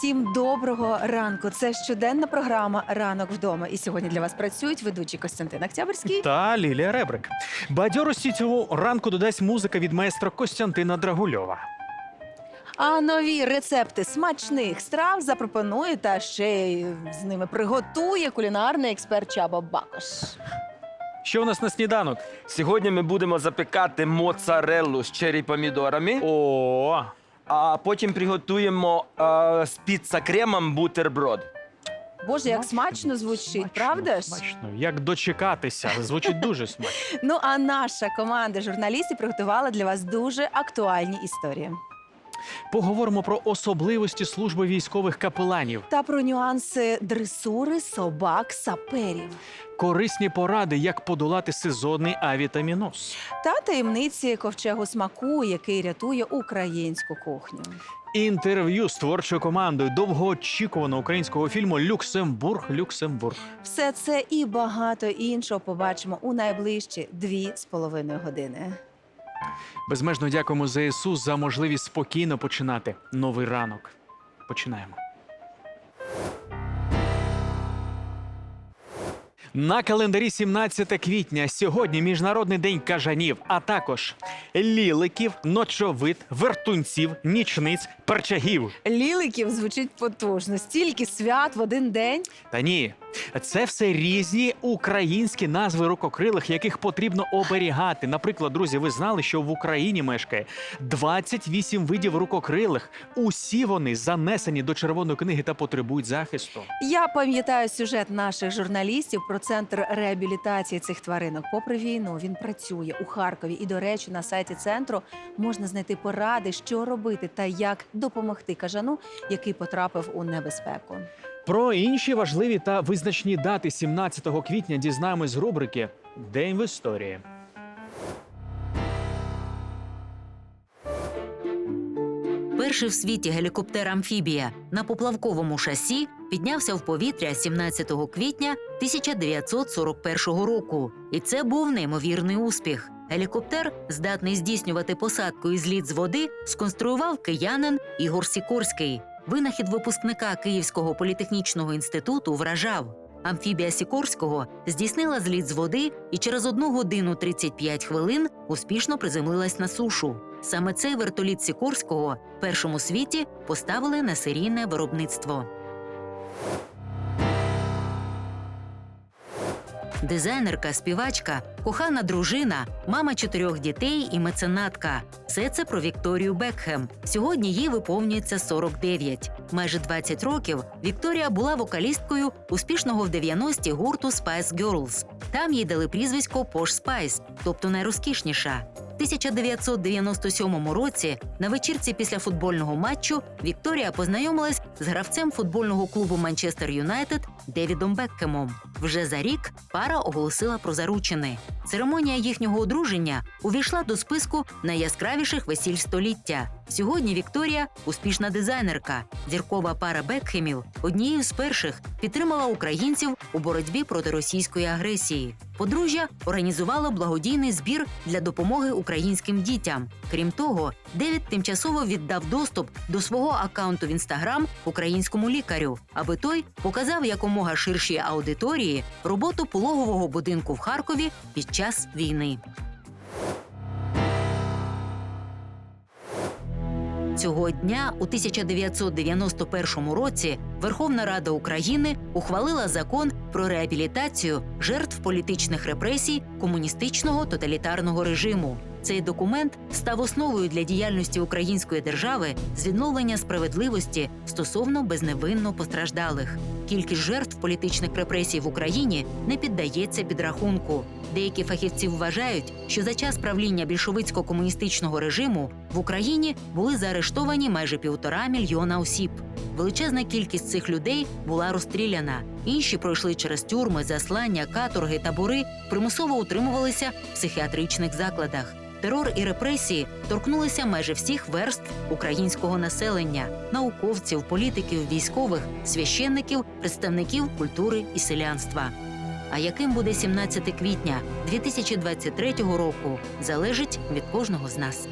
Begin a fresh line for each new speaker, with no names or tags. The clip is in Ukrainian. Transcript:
Всім доброго ранку. Це щоденна програма Ранок вдома. І сьогодні для вас працюють ведучі Костянтин Октябрьський.
та Лілія Ребрик. Бадьорості цього ранку додасть музика від майстра Костянтина Драгульова.
А нові рецепти смачних страв запропонує та ще й з ними приготує кулінарний експерт Чаба Бакош.
Що у нас на сніданок?
Сьогодні ми будемо запікати моцареллу з чері помідорами,
О,
а потім приготуємо е, з піца-кремом бутерброд.
Боже, як смачно звучить, правда ж?
Смачно. Як дочекатися? Звучить дуже смачно.
Ну а наша команда журналістів приготувала для вас дуже актуальні історії.
Поговоримо про особливості служби військових капеланів,
Та про нюанси дресури собак саперів
корисні поради, як подолати сезонний авітаміноз.
та таємниці ковчегу смаку, який рятує українську кухню.
Інтерв'ю з творчою командою довгоочікуваного українського фільму Люксембург. Люксембург.
Все це і багато іншого побачимо у найближчі дві з половиною години.
Безмежно дякуємо ЗСУ за можливість спокійно починати новий ранок. Починаємо. На календарі 17 квітня сьогодні міжнародний день кажанів, а також ліликів, ночовид, вертунців, нічниць, перчагів.
Ліликів звучить потужно. Стільки свят в один день.
Та ні, це все різні українські назви рукокрилих, яких потрібно оберігати. Наприклад, друзі, ви знали, що в Україні мешкає 28 видів рукокрилих. Усі вони занесені до червоної книги та потребують захисту.
Я пам'ятаю сюжет наших журналістів про центр реабілітації цих тваринок. Попри війну, він працює у Харкові. І, до речі, на сайті центру можна знайти поради, що робити та як допомогти кажану, який потрапив у небезпеку.
Про інші важливі та визначні дати 17 квітня дізнаємось з рубрики День в історії.
Перший в світі гелікоптер-амфібія на поплавковому шасі піднявся в повітря 17 квітня 1941 року. І це був неймовірний успіх. Гелікоптер, здатний здійснювати посадку і зліт з води, сконструював киянин Ігор Сікорський. Винахід випускника Київського політехнічного інституту вражав. Амфібія Сікорського здійснила зліт з води і через 1 годину 35 хвилин успішно приземлилась на сушу. Саме цей вертоліт Сікорського в першому світі поставили на серійне виробництво. Дизайнерка, співачка, кохана дружина, мама чотирьох дітей і меценатка. Все це про Вікторію Бекхем. Сьогодні їй виповнюється 49. Майже 20 років Вікторія була вокалісткою успішного в 90-ті гурту Spice Girls. Там їй дали прізвисько Posh Spice, тобто найрозкішніша. В 1997 році на вечірці після футбольного матчу Вікторія познайомилась з гравцем футбольного клубу Манчестер Юнайтед Девідом Беккемом. Вже за рік пара оголосила про заручини. Церемонія їхнього одруження увійшла до списку найяскравіших весіль століття. Сьогодні Вікторія успішна дизайнерка. Зіркова пара Бекхемів однією з перших підтримала українців у боротьбі проти російської агресії. Подружжя організувало благодійний збір для допомоги українським дітям. Крім того, Девід тимчасово віддав доступ до свого акаунту в інстаграм українському лікарю, аби той показав якомога ширшій аудиторії роботу пологового будинку в Харкові під час війни. Цього дня у 1991 році Верховна Рада України ухвалила закон про реабілітацію жертв політичних репресій комуністичного тоталітарного режиму. Цей документ став основою для діяльності української держави з відновлення справедливості стосовно безневинно постраждалих. Кількість жертв політичних репресій в Україні не піддається підрахунку. Деякі фахівці вважають, що за час правління більшовицько-комуністичного режиму в Україні були заарештовані майже півтора мільйона осіб. Величезна кількість цих людей була розстріляна. Інші пройшли через тюрми, заслання, каторги, табори, примусово утримувалися в психіатричних закладах. Терор і репресії торкнулися майже всіх верств українського населення: науковців, політиків, військових, священників, представників культури і селянства. А яким буде 17 квітня 2023 року, залежить від кожного з нас.